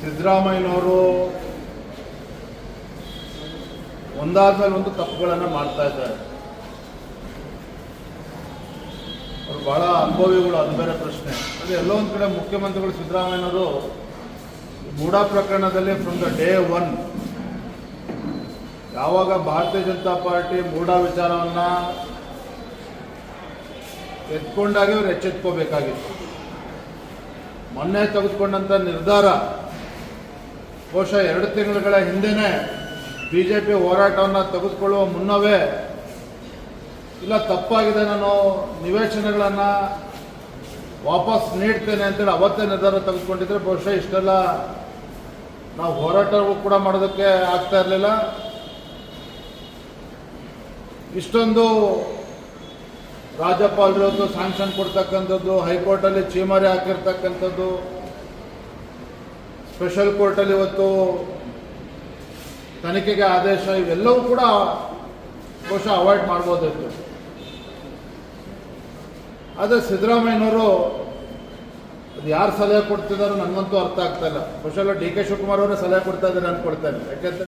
ಸಿದ್ದರಾಮಯ್ಯನವರು ಒಂದಾದ್ಮೇಲೆ ಒಂದು ತಪ್ಪುಗಳನ್ನು ಮಾಡ್ತಾ ಇದ್ದಾರೆ. ಅವರು ಬಹಳ ಅನುಭವಿಗಳು, ಅದು ಬೇರೆ ಪ್ರಶ್ನೆ. ಅದು ಎಲ್ಲೋ ಒಂದು ಕಡೆ ಮುಖ್ಯಮಂತ್ರಿಗಳು ಸಿದ್ದರಾಮಯ್ಯನವರು ಮೂಡಾ ಪ್ರಕರಣದಲ್ಲಿ ಫ್ರಮ್ ದ ಡೇ ಒನ್ ಯಾವಾಗ ಭಾರತೀಯ ಜನತಾ ಪಾರ್ಟಿ ಮೂಡಾ ವಿಚಾರವನ್ನ ಎತ್ಕೊಂಡಾಗೆ ಅವ್ರು ಎಚ್ಚೆತ್ಕೋಬೇಕಾಗಿತ್ತು. ಮೊನ್ನೆ ತೆಗೆದುಕೊಂಡಂಥ ನಿರ್ಧಾರ ಬಹುಶಃ ಎರಡು ತಿಂಗಳುಗಳ ಹಿಂದೆನೇ ಬಿ ಜೆ ಪಿ ಹೋರಾಟವನ್ನು ತೆಗೆದುಕೊಳ್ಳುವ ಮುನ್ನವೇ ಇಲ್ಲ ತಪ್ಪಾಗಿದೆ ನಾನು ನಿವೇಶನಗಳನ್ನು ವಾಪಸ್ ನೀಡ್ತೇನೆ ಅಂತೇಳಿ ಅವತ್ತೇ ನಿರ್ಧಾರ ತೆಗೆದುಕೊಂಡಿದ್ರೆ ಬಹುಶಃ ಇಷ್ಟೆಲ್ಲ ನಾವು ಹೋರಾಟವೂ ಕೂಡ ಮಾಡೋದಕ್ಕೆ ಆಗ್ತಾ ಇರಲಿಲ್ಲ. ಇಷ್ಟೊಂದು ರಾಜ್ಯಪಾಲರು ಸ್ಯಾಂಕ್ಷನ್ ಕೊಡ್ತಕ್ಕಂಥದ್ದು, ಹೈಕೋರ್ಟಲ್ಲಿ ಚೀಮಾರಿ ಹಾಕಿರ್ತಕ್ಕಂಥದ್ದು ಸ್ಪೆಷಲ್ ಕೋರ್ಟಲ್ಲಿ ಇವತ್ತು ತನಿಖೆಗೆ ಆದೇಶ ಇವೆಲ್ಲವೂ ಕೂಡ ಬಹುಶಃ ಅವಾಯ್ಡ್ ಮಾಡ್ಬೋದಿತ್ತು. ಆದರೆ ಸಿದ್ದರಾಮಯ್ಯನವರು ಅದು ಯಾರು ಸಲಹೆ ಕೊಡ್ತಿದ್ದಾರೋ ನನಗಂತೂ ಅರ್ಥ ಆಗ್ತಾ ಇಲ್ಲ. ಬಹುಶಃ ಡಿ ಕೆ ಶಿವಕುಮಾರ್ ಅವರೇ ಸಲಹೆ ಕೊಡ್ತಾ ಇದ್ದಾರೆ ಅನ್ಕೊಳ್ತೇನೆ ಯಾಕೆಂದ್ರೆ